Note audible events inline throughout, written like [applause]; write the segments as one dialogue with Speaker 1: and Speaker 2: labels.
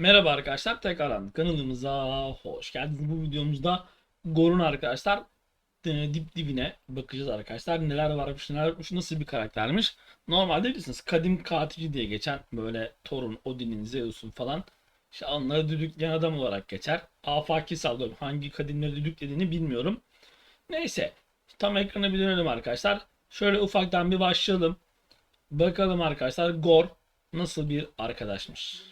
Speaker 1: Merhaba arkadaşlar tekrardan kanalımıza hoş geldiniz. Bu videomuzda Gor'un arkadaşlar e, dip dibine bakacağız arkadaşlar. Neler varmış neler yokmuş nasıl bir karaktermiş. Normalde bilirsiniz kadim katilci diye geçen böyle Thor'un, Odin'in, Zeus'un falan işte onları düdükleyen adam olarak geçer. Afaki sallıyorum. Hangi kadimleri düdüklediğini bilmiyorum. Neyse tam ekrana bir dönelim arkadaşlar. Şöyle ufaktan bir başlayalım. Bakalım arkadaşlar Gor nasıl bir arkadaşmış.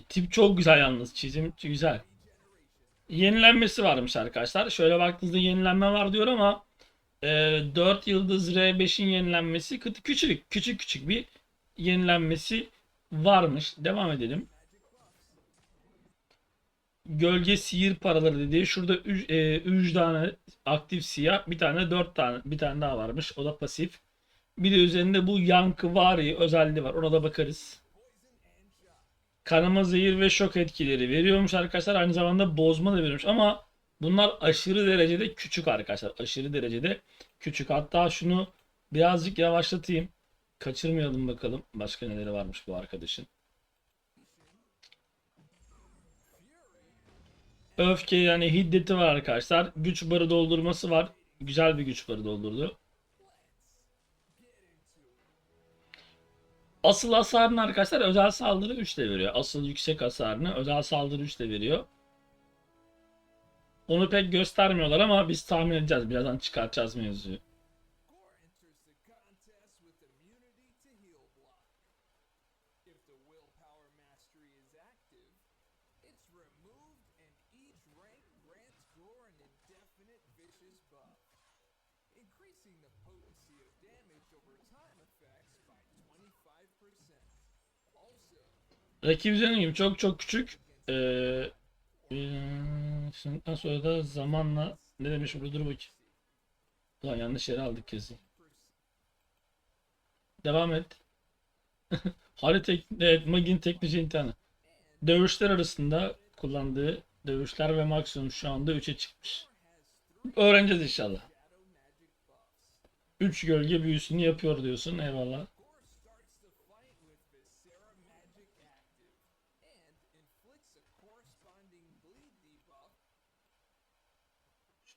Speaker 1: Tip çok güzel yalnız. Çizim güzel. Yenilenmesi varmış arkadaşlar. Şöyle baktığınızda yenilenme var diyor ama e, 4 yıldız R5'in yenilenmesi küçük küçük küçük bir yenilenmesi varmış. Devam edelim. Gölge sihir paraları dediği şurada 3 tane aktif siyah, bir tane 4 tane, bir tane daha varmış. O da pasif. Bir de üzerinde bu yankı vari özelliği var. Ona da bakarız. Kanama, zehir ve şok etkileri veriyormuş arkadaşlar. Aynı zamanda bozma da veriyormuş ama bunlar aşırı derecede küçük arkadaşlar. Aşırı derecede küçük. Hatta şunu birazcık yavaşlatayım. Kaçırmayalım bakalım. Başka neleri varmış bu arkadaşın. Öfke yani hiddeti var arkadaşlar. Güç barı doldurması var. Güzel bir güç barı doldurdu. Asıl hasarını arkadaşlar özel saldırı 3 de veriyor. Asıl yüksek hasarını özel saldırı 3 de veriyor. Onu pek göstermiyorlar ama biz tahmin edeceğiz. Birazdan çıkartacağız mevzuyu.
Speaker 2: İncreasing the potency of damage over time effects by 25%. Also,
Speaker 1: Rakip dediğim çok çok küçük. Ee, şimdiden sonra da zamanla ne demiş burada dur bakayım. Ulan yanlış yere aldık kesin. Devam et. [laughs] Hali tek, evet, Magin teknoloji imtihanı. Dövüşler arasında kullandığı dövüşler ve maksimum şu anda 3'e çıkmış. Öğreneceğiz inşallah. 3 gölge büyüsünü yapıyor diyorsun. Eyvallah.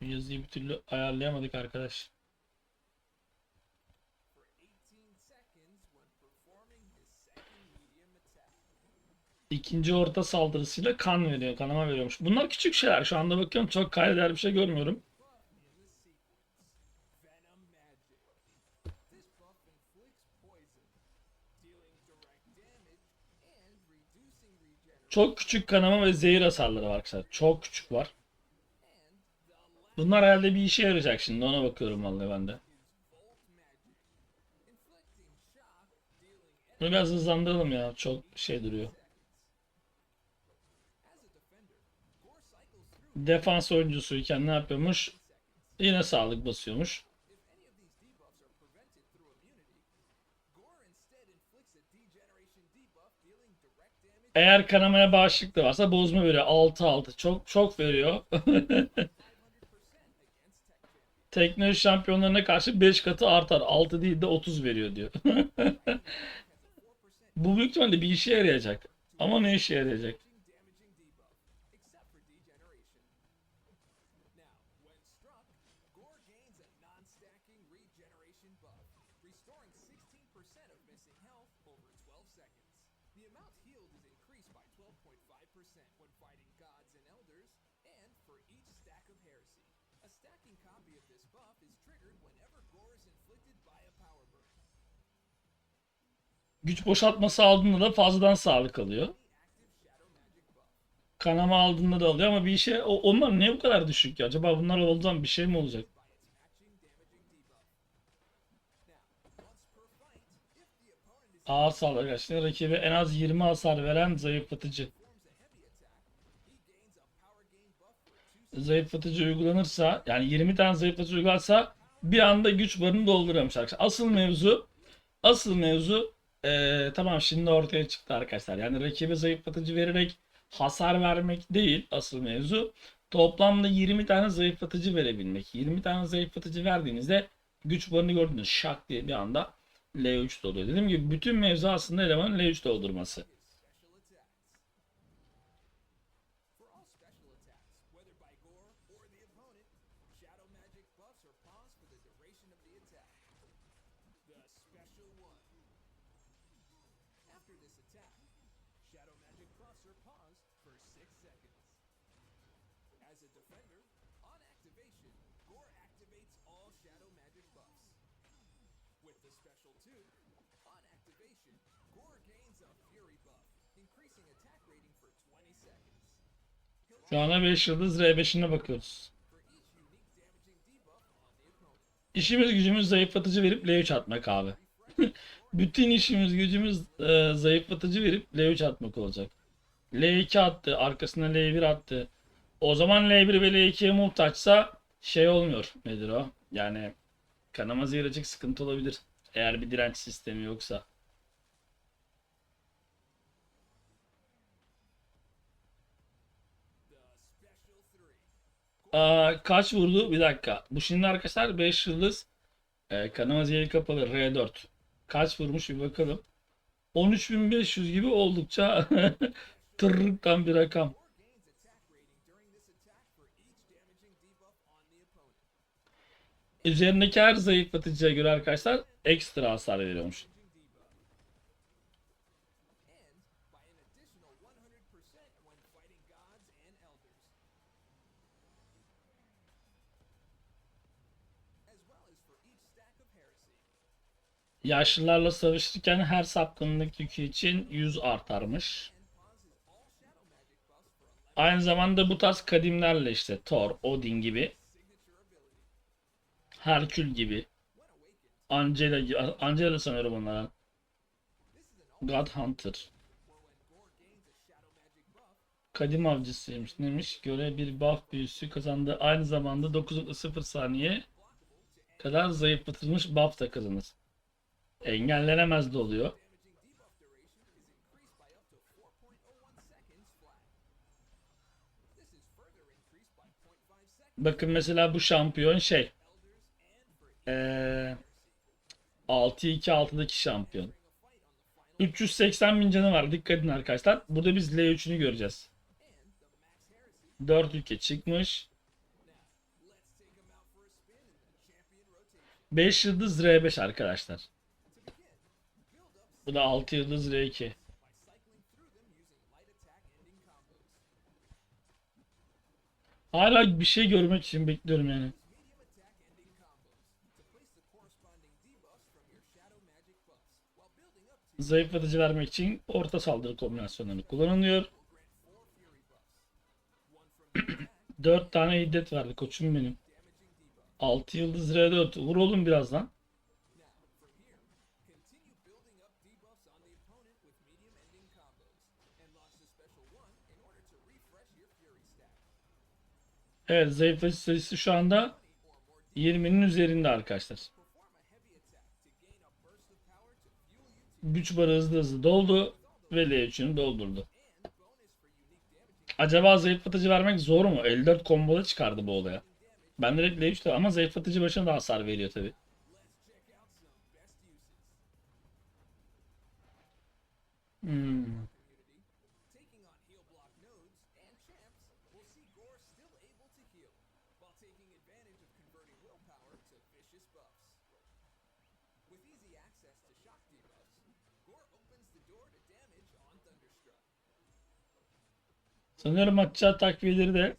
Speaker 1: Şu yazıyı bir türlü ayarlayamadık arkadaş.
Speaker 2: for 18 seconds when performing his second medium attack.
Speaker 1: İkinci orta saldırısıyla kan veriyor, kanama veriyormuş. Bunlar küçük şeyler. Şu anda bakıyorum çok kaydeder bir şey görmüyorum. Çok küçük kanama ve zehir hasarları var arkadaşlar. Çok küçük var. Bunlar herhalde bir işe yarayacak şimdi. Ona bakıyorum vallahi ben de. Bunu biraz hızlandıralım ya. Çok şey duruyor. Defans oyuncusuyken ne yapıyormuş? Yine sağlık basıyormuş. Eğer kanamaya bağışıklık da varsa bozma veriyor. 6-6. Çok çok veriyor. [laughs] Teknoloji şampiyonlarına karşı 5 katı artar. 6 değil de 30 veriyor diyor. [laughs] Bu büyük ihtimalle bir işe yarayacak. Ama ne işe yarayacak? Güç boşaltması aldığında da fazladan sağlık alıyor. Kanama aldığında da alıyor ama bir işe o- onlar niye bu kadar düşük ya? Acaba bunlar olduğu zaman bir şey mi olacak? Ağır saldırı arkadaşlar. Rakibe en az 20 hasar veren zayıflatıcı. Zayıflatıcı uygulanırsa yani 20 tane zayıflatıcı uygularsa bir anda güç barını dolduruyormuş arkadaşlar. Asıl mevzu asıl mevzu eee, tamam şimdi ortaya çıktı arkadaşlar. Yani rakibe zayıflatıcı vererek hasar vermek değil asıl mevzu. Toplamda 20 tane zayıflatıcı verebilmek. 20 tane zayıflatıcı verdiğinizde güç barını gördünüz. Şak diye bir anda L3 doluyor. Dediğim gibi bütün mevzu aslında elemanın L3 doldurması.
Speaker 2: Seconds. As a defender, on activation, Gore activates all shadow magic buffs. With the special 2, on activation, Gore gains a Fury buff, increasing attack rating for 20 seconds.
Speaker 1: Şu anda 5 yıldız R5'ine bakıyoruz. İşimiz gücümüz zayıflatıcı verip L3 atmak abi. [laughs] Bütün işimiz gücümüz e, zayıflatıcı verip L3 atmak olacak. L2 attı, arkasına L1 attı. O zaman L1 ve L2'ye muhtaçsa şey olmuyor. Nedir o? Yani kanama zehirlecek sıkıntı olabilir. Eğer bir direnç sistemi yoksa.
Speaker 2: The special 3.
Speaker 1: Aa, kaç vurdu? Bir dakika. Bu şimdi arkadaşlar 5 yıldız e, kanama zehri kapalı R4. Kaç vurmuş bir bakalım. 13.500 gibi oldukça [laughs] tırrıktan bir rakam. Üzerindeki her zayıflatıcıya göre arkadaşlar ekstra hasar veriyormuş.
Speaker 2: Damaging debuff. And by an additional 100% when fighting gods and elders. As well as for each stack of heresy.
Speaker 1: Yaşlılarla savaşırken her sapkınlık yükü için 100 artarmış. Aynı zamanda bu tarz kadimlerle işte Thor, Odin gibi. Herkül gibi, Angela, gibi- Angela sanıyorum onlara. God Hunter. Kadim avcısıymış. Neymiş? Göre bir buff büyüsü kazandı. Aynı zamanda 9.0 saniye kadar zayıflatılmış buff da kazanır. Engellenemez de oluyor. Bakın mesela bu şampiyon şey. Ee, 6-2-6'daki şampiyon.
Speaker 2: a fight on the final
Speaker 1: 380 bin canı var. Dikkat edin arkadaşlar. Burada biz L3'ünü göreceğiz.
Speaker 2: and the max heresy.
Speaker 1: 4 ülke çıkmış.
Speaker 2: Let's take him out for a spin in the champion rotation.
Speaker 1: 5 yıldız R5 arkadaşlar. Bu da 6 yıldız R2. Hala bir şey görmek için bekliyorum yani. Zayıflatıcı vermek için orta saldırı kombinasyonları kullanılıyor.
Speaker 2: will grant four fury buffs. One from the attack,
Speaker 1: 4 tane hiddet verdi koçum benim.
Speaker 2: damaging debuff.
Speaker 1: 6 yıldız R4. Vur oğlum birazdan. Evet zayıflatıcı sayısı şu anda 20'nin üzerinde arkadaşlar. Güç barı hızlı hızlı doldu ve L3'ünü doldurdu. Acaba zayıflatıcı vermek zor mu? 54 komboda çıkardı bu olaya. Ben direkt L3'te ama zayıflatıcı başına da hasar veriyor tabi. Hmm.
Speaker 2: Taking advantage of converting willpower to vicious buffs. With easy access to shock debuffs, Gore opens the door to damage on Thunderstruck.
Speaker 1: Sanıyorum atacağı takviyeleri de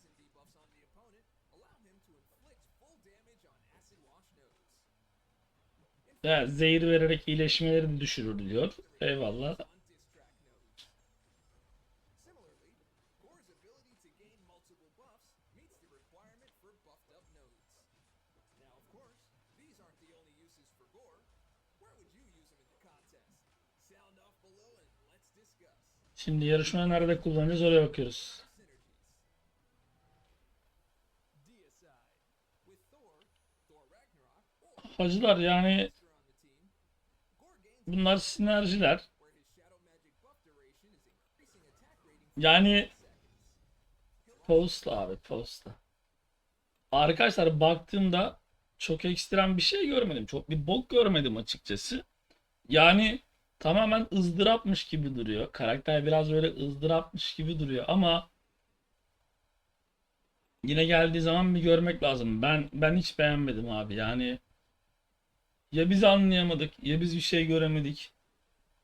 Speaker 1: ya, zehir vererek iyileşmeleri de düşürür diyor. Eyvallah. Şimdi yarışmayı nerede kullanacağız oraya bakıyoruz. Hacılar yani bunlar sinerjiler. Yani postla abi postla. Arkadaşlar baktığımda çok ekstrem bir şey görmedim. Çok bir bok görmedim açıkçası. Yani tamamen ızdırapmış gibi duruyor. Karakter biraz böyle ızdırapmış gibi duruyor ama yine geldiği zaman bir görmek lazım. Ben ben hiç beğenmedim abi. Yani ya biz anlayamadık ya biz bir şey göremedik.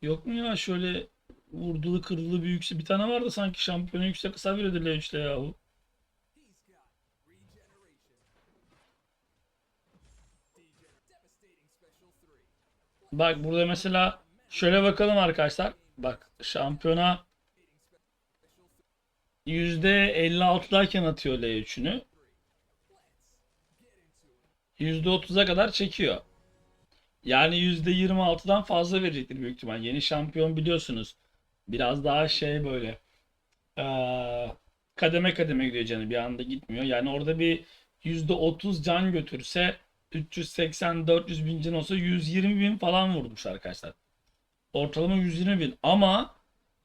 Speaker 1: Yok mu ya şöyle vurdulu kırdılı bir yüksek bir tane vardı sanki şampiyona yüksek kısa veriyordu L3'te yahu.
Speaker 2: He's got regeneration. Degener- devastating special three.
Speaker 1: Bak burada mesela şöyle bakalım arkadaşlar. Bak şampiyona %56'dayken atıyor L3'ünü. %30'a kadar çekiyor. Yani %26'dan fazla verecektir büyük ihtimal. Yeni şampiyon biliyorsunuz. Biraz daha şey böyle eee, kademe kademe gidiyor canı bir anda gitmiyor. Yani orada bir %30 can götürse 380-400 bin can olsa 120 bin falan vurmuş arkadaşlar. Ortalama 120 bin ama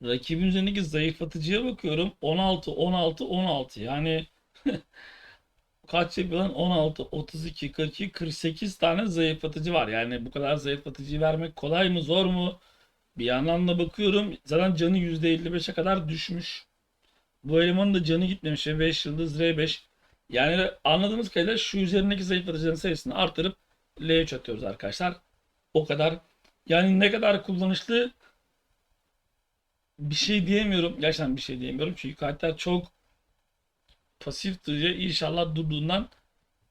Speaker 1: rakibin üzerindeki zayıflatıcıya bakıyorum 16 16 16 yani [laughs] kaç yapıyor lan 16 32 42 48 tane zayıflatıcı var. Yani bu kadar zayıflatıcıyı vermek kolay mı zor mu? Bir yandan da bakıyorum zaten canı %55'e kadar düşmüş. Bu elemanın da canı gitmemiş. 5 yıldız R5. Yani anladığımız kadarıyla şu üzerindeki zayıflatıcının sayısını artırıp L3 atıyoruz arkadaşlar. O kadar. Yani ne kadar kullanışlı bir şey diyemiyorum. Gerçekten bir şey diyemiyorum. Çünkü karakter çok pasif duruyor. İnşallah durduğundan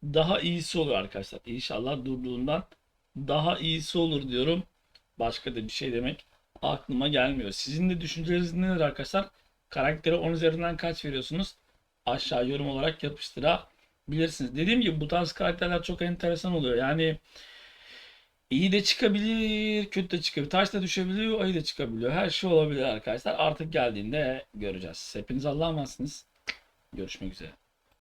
Speaker 1: daha iyisi olur arkadaşlar. İnşallah durduğundan daha iyisi olur diyorum. Başka da bir şey demek aklıma gelmiyor. Sizin de düşünceleriniz neler arkadaşlar? Karaktere 10 üzerinden kaç veriyorsunuz? Aşağı yorum olarak yapıştırabilirsiniz. Dediğim gibi bu tarz karakterler çok enteresan oluyor. Yani iyi de çıkabilir, kötü de çıkabilir. Taş da düşebiliyor, ayı da çıkabiliyor. Her şey olabilir arkadaşlar. Artık geldiğinde göreceğiz. Hepiniz Allah'a emanetsiniz. Görüşmek üzere.